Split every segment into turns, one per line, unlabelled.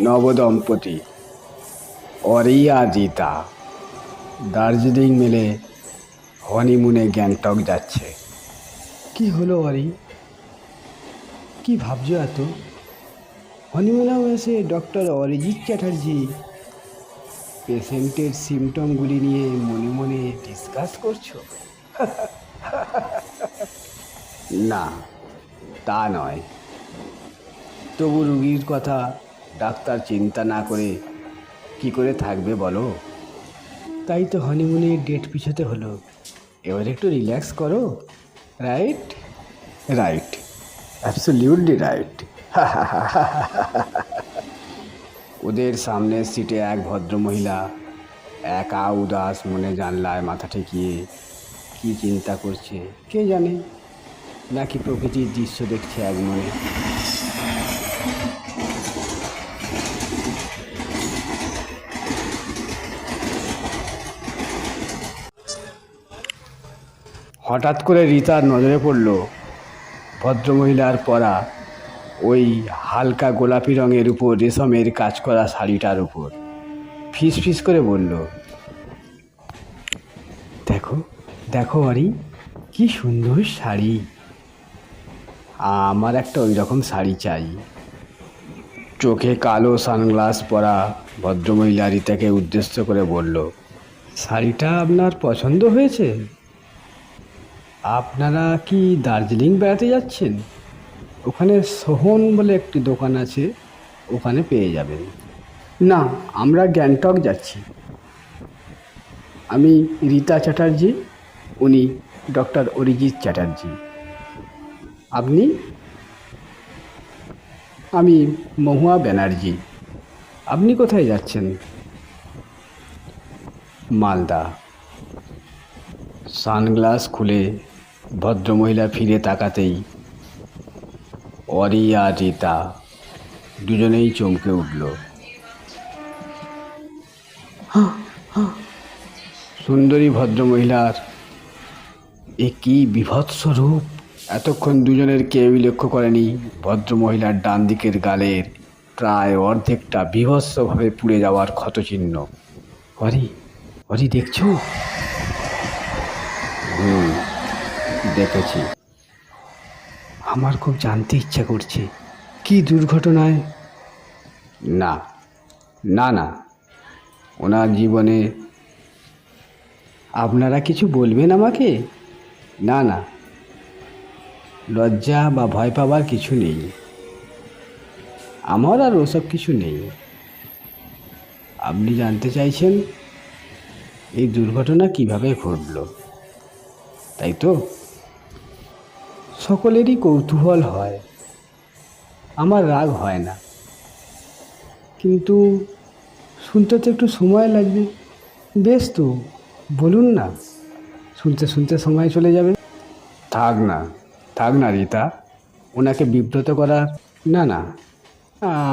নবদম্পতি, অরিয়া জিতা। দার্জিলিং মেলে হনিমুনে গ্যাংটক যাচ্ছে। কি হলো অরি? কি ভাবছ এত? হনিমুনেও এসে ডক্টর অরিজিৎ চ্যাটার্জি। পেশেন্টের সিমটমগুলি নিয়ে মনে মনে ডিসকাস করছ? না, তা নয়। তবু রুগীর কথা ডাক্তার চিন্তা না করে কি করে থাকবে বলো? তাই তো হনিমুনের ডেট পিছাতে হলো। এবার একটু রিল্যাক্স করো। রাইট রাইট অ্যাবসলিউটলি রাইট ওদের সামনের সিটে এক ভদ্রমহিলা একা উদাস মনে জানলায় মাথা ঠেকিয়ে কি চিন্তা করছে কে জানে? নাকি প্রকৃতির দৃশ্য দেখছে এক মনে। হঠাৎ করে রিতার নজরে পড়ল ভদ্রমহিলার পরা ওই হালকা গোলাপি রঙের উপর রেশমের কাজ করা শাড়িটার উপর। ফিস ফিস করে বলল, দেখো দেখো অরি, কি সুন্দর শাড়ি। আমার একটা ওই রকম শাড়ি চাই। চোখে কালো সানগ্লাস পরা ভদ্রমহিলা রিতাকে উদ্দেশ্য করে বলল, শাড়িটা আপনার পছন্দ হয়েছে? আপনারা কি দার্জিলিং বেড়াতে যাচ্ছেন? ওখানে সোহন বলে একটি দোকান আছে, ওখানে পেয়ে যাবেন। না, আমরা গ্যাংটক যাচ্ছি। আমি রীতা চ্যাটার্জি, উনি ডক্টর অরিজিৎ চ্যাটার্জি। আপনি? আমি মহুয়া ব্যানার্জি। আপনি কোথায় যাচ্ছেন? মালদা। সানগ্লাস খুলে ভদ্রমহিলা ফিরে তাকাতেই অরি আর রীতা দুজনেই চমকে উঠল। সুন্দরী ভদ্রমহিলার এ কি বিভৎস রূপ! এতক্ষণ দুজনের কেউই লক্ষ্য করেনি। ভদ্রমহিলার ডান দিকের গালের প্রায় অর্ধেকটা বিভৎসভাবে পুড়ে যাওয়ার ক্ষতচিহ্ন। অরি অরি দেখছ? হুম। দেখেছি। আমার খুব জানতে ইচ্ছা করছে। কি দুর্ঘটনায়? না না না। ওনার জীবনে আপনারা কিছু বলবেন আমাকে? না না। লজ্জা বা ভয় পাবার কিছু নেই। আমার আর ওসব কিছু নেই। আপনি জানতে চাইছেন এই দুর্ঘটনা কীভাবে ঘটলো? তাই তো? সকলেরই কৌতূহল হয়। আমার রাগ হয় না। কিন্তু শুনতে তো একটু সময় লাগবে। বেশ তো বলুন না শুনতে শুনতে সময় চলে যাবে। থাক না থাক না রীতা ওনাকে বিব্রত করার না না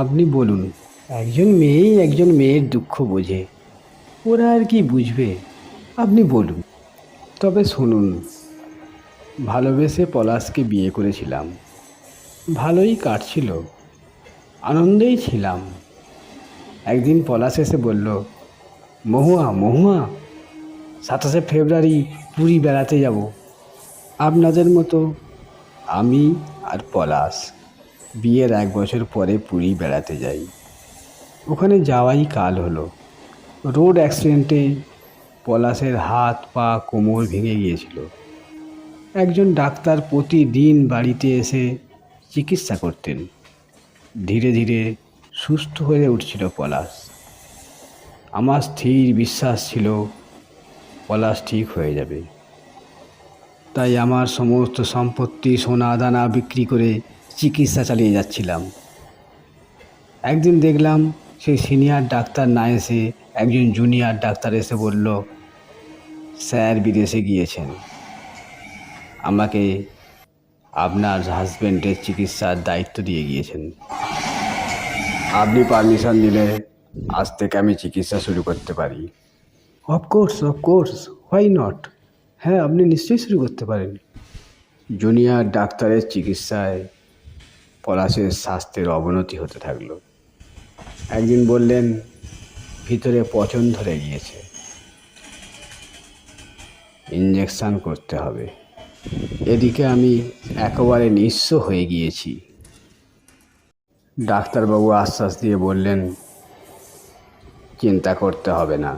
আপনি বলুন। একজন মেয়েই একজন মেয়ের দুঃখ বোঝে। ওরা আর কি বুঝবে? আপনি বলুন। তবে শুনুন। ভালোবেসে পলাশকে বিয়ে করেছিলাম। ভালোই কাটছিল, আনন্দেই ছিলাম। একদিন পলাশ এসে বলল, মহুয়া মহুয়া, সাতাশে ফেব্রুয়ারি পুরী বেড়াতে যাব। আপনাদের মতো আমি আর পলাশ বিয়ের এক বছর পরে পুরী বেড়াতে যাই। ওখানে যাওয়াই কাল হলো। রোড অ্যাক্সিডেন্টে পলাশের হাত পা কোমর ভেঙে গিয়েছিল। একজন ডাক্তার প্রতিদিন বাড়িতে এসে চিকিৎসা করতেন। ধীরে ধীরে সুস্থ হয়ে উঠছিল পলাশ। আমার স্থির বিশ্বাস ছিল পলাশ ঠিক হয়ে যাবে। তাই আমার সমস্ত সম্পত্তি, সোনা দানা বিক্রি করে চিকিৎসা চালিয়ে যাচ্ছিলাম। একদিন দেখলাম সেই সিনিয়র ডাক্তার না এসে একজন জুনিয়র ডাক্তার এসে বলল, স্যার বিদেশে গিয়েছেন। আমাকে আপনার হাজব্যান্ডের চিকিৎসার দায়িত্ব দিয়ে গিয়েছেন। আপনি পারমিশন দিলে আজ থেকে আমি চিকিৎসা শুরু করতে পারি। অফকোর্স অফকোর্স হোয়াই নট হ্যাঁ আপনি নিশ্চয়ই শুরু করতে পারেন। জুনিয়র ডাক্তারের চিকিৎসায় পলাশের স্বাস্থ্যের অবনতি হতে থাকল। একদিন বললেন ভিতরে পচন ধরে গিয়েছে। ইঞ্জেকশান করতে হবে। এদিকে আমি একেবারে নিঃস্ব হয়ে গিয়েছি। ডাক্তারবাবু আশ্বাস দিয়ে বললেন, চিন্তা করতে হবে না,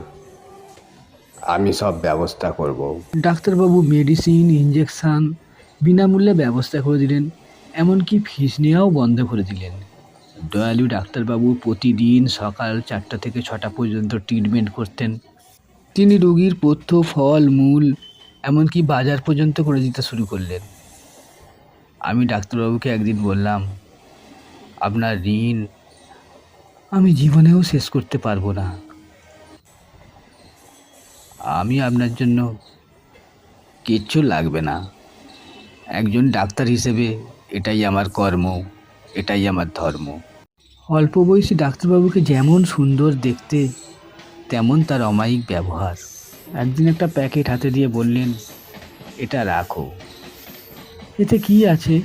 আমি সব ব্যবস্থা করব।
ডাক্তারবাবু মেডিসিন ইঞ্জেকশন বিনামূল্যে ব্যবস্থা করে দিলেন, এমনকি ফিস নেওয়াও বন্ধ করে দিলেন। দয়ালু ডাক্তারবাবু প্রতিদিন সকাল চারটা থেকে ছটা পর্যন্ত ট্রিটমেন্ট করতেন। তিনি রোগীর পথ্য ফল, মূল এমনকি বাজার পর্যন্ত করে দিতে শুরু করলেন। আমি ডাক্তারবাবুকে একদিন বললাম, আপনার ঋণ আমি জীবনেও শেষ করতে পারব না। আমি আপনার জন্য কিচ্ছু লাগবে না। একজন ডাক্তার হিসেবে এটাই আমার কর্ম, এটাই আমার ধর্ম। অল্প বয়সী ডাক্তারবাবুকে যেমন সুন্দর দেখতে, তেমন তার অমায়িক ব্যবহার। একদিন একটা প্যাকেট হাতে দিয়ে বললেন, এটা রাখো। এতে কি আছে?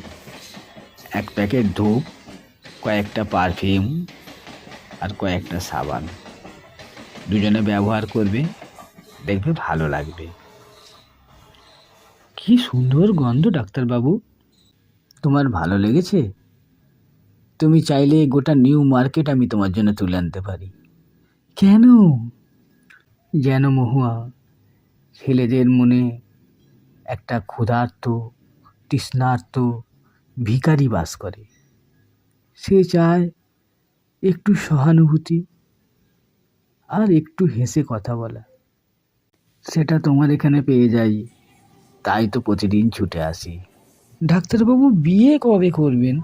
এক প্যাকেট ধূপ, কয়েকটা পারফিউম আর কয়েকটা সাবান। দুজনে ব্যবহার করবে, দেখবে ভালো লাগবে। কি সুন্দর গন্ধ, ডাক্তারবাবু। তোমার ভালো লেগেছে? তুমি চাইলে গোটা নিউ মার্কেট আমি তোমার জন্য তুলে আনতে পারি। কেন? যেন মহুয়া ছেলেদের মনে একটা ক্ষুধার্ত, তৃষ্ণার্ত ভিখারি বাস করে। সে চায় একটু সহানুভূতি আর একটু হেসে কথা বলা। সেটা তোমার এখানে পেয়ে যাই। তাই তো প্রতিদিন ছুটে আসি। ডাক্তারবাবু, বিয়ে কবে করবেন?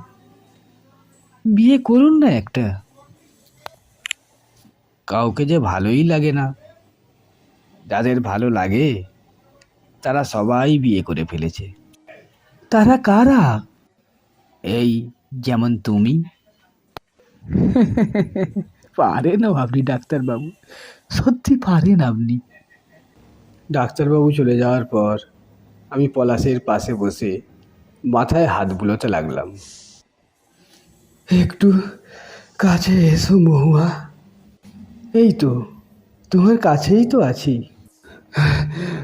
বিয়ে করুন না একটা। কাউকে যে ভালোই লাগে না। যাদের ভালো লাগে তারা সবাই বিয়ে করে ফেলেছে। তারা কারা? এই যেমন তুমি। পারেন আপনি ডাক্তারবাবু। সত্যি পারেন আপনি।
ডাক্তারবাবু চলে যাওয়ার পর আমি পলাশের পাশে বসে মাথায় হাত বুলোতে লাগলাম। একটু কাছে এসো মহুয়া। এই তো তোমার কাছেই তো আছি।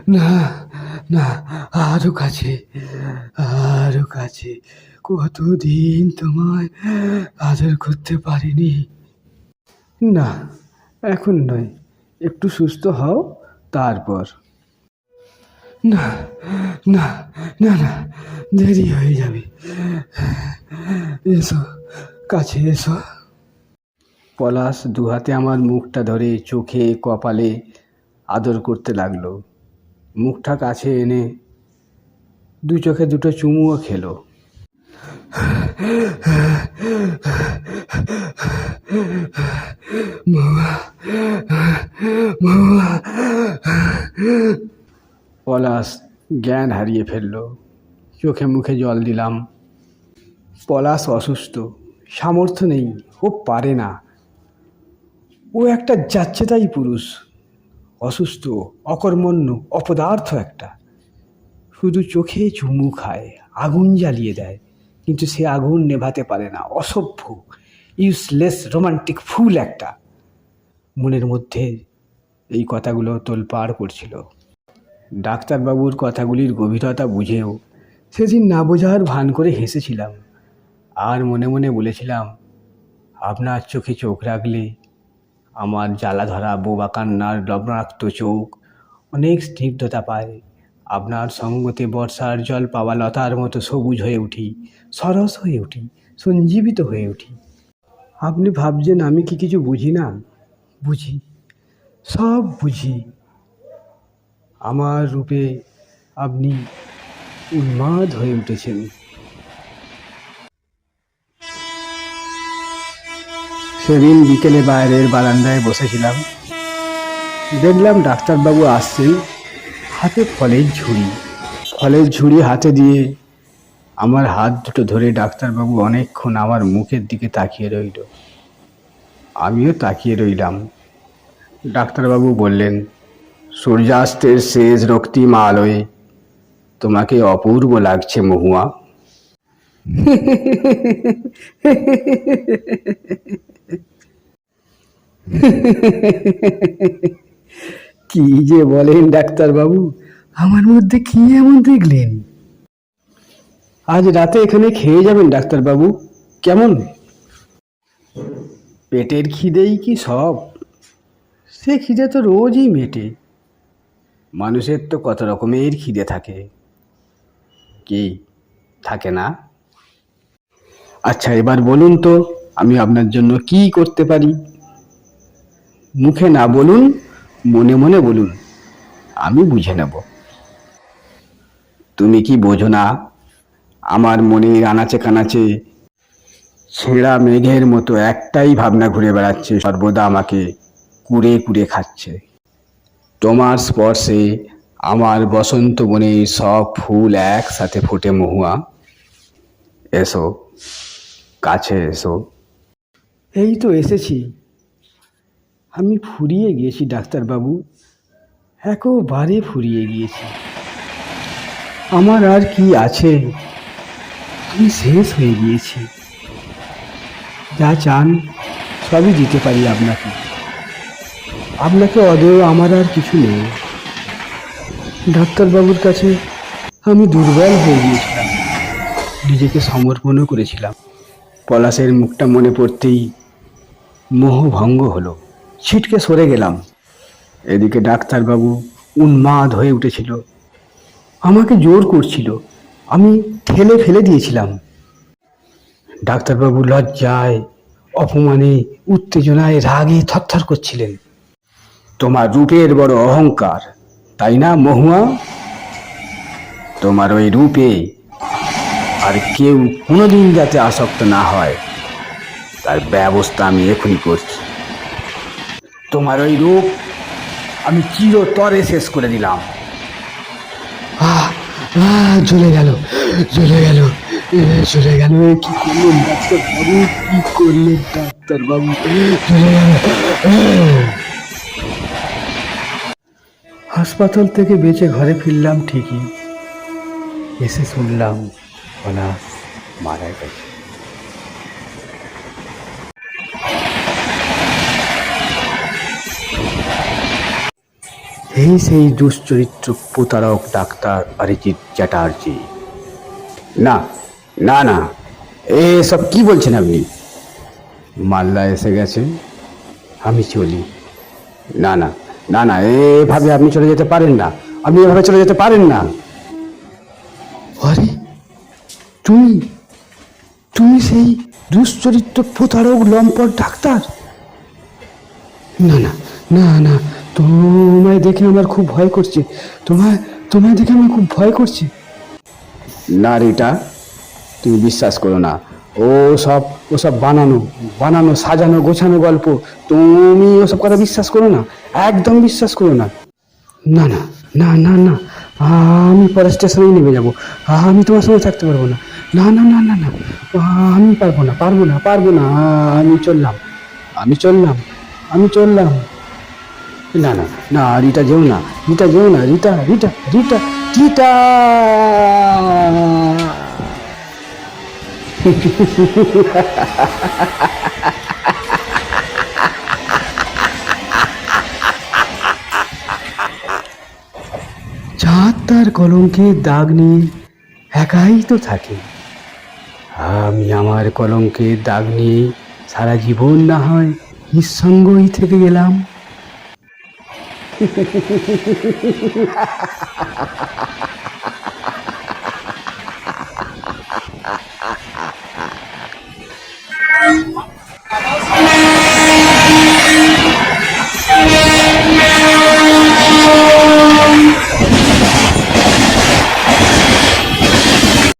না না আরও কাছে আরও কাছে। কতদিন তোমায় আদর করতে পারিনি? না, এখন নয়। একটু সুস্থ হও, তারপর। না না না না, দেরি হয়ে যাবে। এসো, কাছে এসো। পলাশ দু হাতে আমার মুখটা ধরে চোখে, কপালে আদর করতে লাগল। মুখটা কাছে এনে দু চোখে দুটো চুমুও খেলো। পলাশ জ্ঞান হারিয়ে ফেলল। চোখে মুখে জল দিলাম। পলাশ অসুস্থ। সামর্থ্য নেই। ও পারে না। ও একটা যাচ্ছে তাই পুরুষ। অসুস্থ, অকর্মণ্য, অপদার্থ একটা। শুধু চোখে চুমু খায়, আগুন জ্বালিয়ে দেয়, কিন্তু সে আগুন নেভাতে পারে না, অসভ্য ইউজলেস রোমান্টিক ফুল একটা। মনের মধ্যে এই কথাগুলো তোলপাড় করছিল। ডাক্তারবাবুর কথাগুলির গভীরতা বুঝেও সেদিন না বোঝার ভান করে হেসেছিলাম। আর মনে মনে বলেছিলাম, আপনার চোখে চোখ রাখলে আমার জ্বালা ধরা, বোবা কান্নার লবণাক্ত চোখ অনেক স্নিগ্ধতা পায়। আপনার সঙ্গতে বর্ষার জল পাওয়া লতার মতো সবুজ হয়ে উঠি, সরস হয়ে উঠি, সঞ্জীবিত হয়ে উঠি। আপনি ভাবছেন আমি কি কিছু বুঝি না? বুঝি, সব বুঝি। আমার রূপে আপনি উন্মাদ হয়ে উঠেছেন। সেদিন বিকেলে বাইরের বারান্দায় বসেছিলাম। দেখলাম ডাক্তারবাবু আসছেন হাতে ফলের ঝুড়ি। ফলের ঝুড়ি হাতে দিয়ে আমার হাত দুটো ধরে ডাক্তারবাবু অনেকক্ষণ আমার মুখের দিকে তাকিয়ে রইল। আমিও তাকিয়ে রইলাম। ডাক্তারবাবু বললেন, সূর্যাস্তের শেষ রক্তিম আলোয় তোমাকে অপূর্ব লাগছে মহুয়া। কি যে বলেন ডাক্তারবাবু? আমার মধ্যে কি এমন দেখলেন? আজ রাতে এখানে খেয়ে যাবেন ডাক্তারবাবু। কেমন? পেটের খিদেই কি সব? সে খিদে তো রোজই মেটে। মানুষের তো কত রকমের খিদে থাকে। কি, থাকে না? আচ্ছা এবার বলুন তো, আমি আপনার জন্য কি করতে পারি? মুখে না বলুন, মনে মনে বলুন, আমি বুঝে নেব। তুমি কি বোঝো না, আমার মনের আনাচে কানাচে ছেঁড়া মেঘের মতো একটাই ভাবনা ঘুরে বেড়াচ্ছে, সর্বদা আমাকে কুড়ে কুড়ে খাচ্ছে। তোমার স্পর্শে আমার বসন্ত বনে সব ফুল একসাথে ফোটে মহুয়া। এসো। কাছে এসো। এই তো এসেছি। আমি ফুরিয়ে গিয়েছি, ডাক্তারবাবু। একেবারে ফুরিয়ে গিয়েছি। আমার আর কি আছে? আমি শেষ হয়ে গিয়েছি। যা চান, সবই দিতে পারি আপনাকে। আপনাকে অদেয় আমার আর কিছু নেই। ডাক্তারবাবুর কাছে আমি দুর্বল হয়ে গিয়েছিলাম। নিজেকে সমর্পণও করেছিলাম। পলাশের মুখটা মনে পড়তেই মোহভঙ্গ হলো। ছিটকে সরে গেলাম। এদিকে ডাক্তারবাবু উন্মাদ হয়ে উঠেছিল। আমাকে জোর করছিল। আমি ঠেলে ফেলে দিয়েছিলাম। ডাক্তারবাবু লজ্জায়, অপমানে, উত্তেজনায়, রাগে থরথর করছিলেন। তোমার রূপের বড় অহংকার, তাই না মহুয়া? তোমার ওই রূপে আর কেউ কোনোদিন যাতে আসক্ত না হয়। তার ব্যবস্থা আমি এখনই করছি। তোমার ওই রূপ আমি চিরতরে শেষ করে দিলাম। জ্বলে গেল জ্বলে গেল জ্বলে গেল কি করলেন ডাক্তারবাবু কি করলেন ডাক্তারবাবু জ্বলে গেল হাসপাতাল থেকে বেঁচে ঘরে ফিরলাম ঠিকই। এসে শুনলাম ওনা মারা গেছে। এই সেই দুশ্চরিত্র প্রতারক ডাক্তার অরিজিৎ চ্যাটার্জি। না না না এসব কি বলছেন আপনি? মালদা এসে গেছে। আমি চলি। না না না না এভাবে আপনি চলে যেতে পারেন না। আপনি এভাবে চলে যেতে পারেন না। তুমি তুমি সেই দুশ্চরিত্র প্রতারক, লম্পট ডাক্তার? না না না না, তোমায় দেখে আমার খুব ভয় করছে। তোমায় তোমায় দেখে আমার খুব ভয় করছে। না, রিটা, তুমি বিশ্বাস করো না। ও সব ও সব বানানো বানানো, সাজানো, গোছানো গল্প, তুমি ওসব কথা বিশ্বাস করো না? একদম বিশ্বাস করো না। না না না না না আমি পরে স্টেশনেই নেমে যাব। আমি তোমার সঙ্গে থাকতে পারব না। না না না না না। আমি পারব না পারব না পারব না। আমি চললাম। আমি চললাম। আমি চললাম। না না না, রিটা যেও না। রিটা যেও না, রিটা রিটা রিটা রিটা। চাঁদ তার কলঙ্কে দাগ নিয়ে একাই তো থাকে। আমি আমার কলঙ্কে দাগ নিয়ে সারা জীবন না হয় নিঃসঙ্গই থেকে গেলাম।